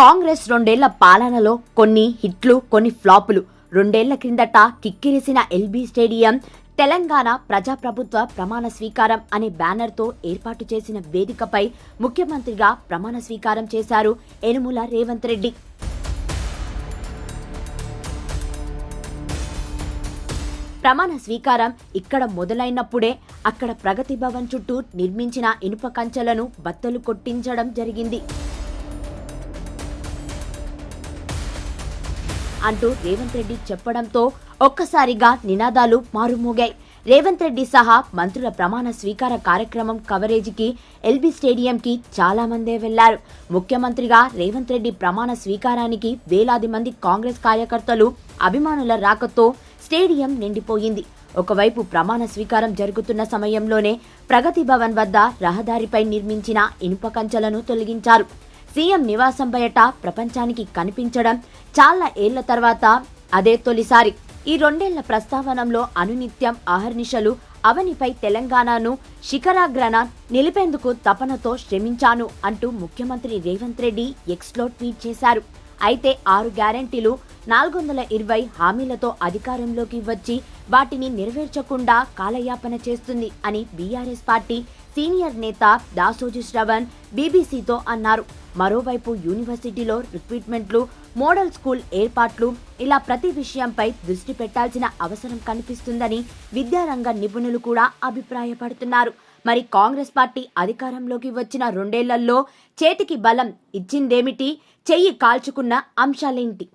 కాంగ్రెస్ రెండేళ్ళ పాలనలో కొన్ని హిట్లు కొన్ని ఫ్లాపులు. రెండేళ్ళ క్రిందట కిక్కిరిసిన ఎల్బీ స్టేడియం తెలంగాణ ప్రజాప్రభుత్వ ప్రమాణ స్వీకారం అనే బ్యానర్తో ఏర్పాటు చేసిన వేదికపై ముఖ్యమంత్రిగా ప్రమాణ స్వీకారం చేశారు యనుమల రేవంత్ రెడ్డి. ప్రమాణ స్వీకారం ఇక్కడ మొదలైనప్పుడే అక్కడ ప్రగతి భవన్ చుట్టూ నిర్మించిన ఇనుప కంచెలను బత్తలు కొట్టించడం జరిగింది. అంటూ రేవంత్ రెడ్డి చెప్పడంతో ఒక్కసారిగా నినాదాలు మారుమోగాయి. రేవంత్ రెడ్డి సహా మంత్రుల ప్రమాణ స్వీకార కార్యక్రమం కవరేజీకి ఎల్బీ స్టేడియంకి చాలా మందే వెళ్ళారు. ముఖ్యమంత్రిగా రేవంత్ రెడ్డి ప్రమాణ స్వీకారానికి వేలాది మంది కాంగ్రెస్ కార్యకర్తలు అభిమానుల రాకతో స్టేడియం నిండిపోయింది. ఒకవైపు ప్రమాణ స్వీకారం జరుగుతున్న సమయంలోనే ప్రగతి భవన్ వద్ద రహదారిపై నిర్మించిన ఇనుప కంచెలను తొలగించారు. సీఎం నివాసం బయట ప్రపంచానికి కనిపించడం చాలా ఏళ్ళ తర్వాత అదే తొలిసారి. ఈ రెండేళ్ళ ప్రస్తావనలో అనునిత్యం అహర్నిశలు అవనిపై తెలంగాణను శిఖరాగ్రన నిలిపేందుకు తపనతో శ్రమించాను అంటూ ముఖ్యమంత్రి రేవంత్ రెడ్డి ఎక్స్లో ట్వీట్ చేశారు. అయితే ఆరు గ్యారంటీలు నాలుగు వందల ఇరవై హామీలతో అధికారంలోకి వచ్చి వాటిని నెరవేర్చకుండా కాలయాపన చేస్తుంది అని బీఆర్ఎస్ పార్టీ సీనియర్ నేత దాసోజి శ్రవణ్ బీబీసీతో అన్నారు. మరోవైపు యూనివర్సిటీలో రిక్రూట్మెంట్లు మోడల్ స్కూల్ ఏర్పాట్లు ఇలా ప్రతి విషయంపై దృష్టి పెట్టాల్సిన అవసరం కనిపిస్తుందని విద్యారంగ నిపుణులు కూడా అభిప్రాయపడుతున్నారు. మరి కాంగ్రెస్ పార్టీ అధికారంలోకి వచ్చిన రెండేళ్ళలో చేతికి బలం ఇచ్చిందేమిటి? చెయ్యి కాల్చుకున్న అంశాలేంటి?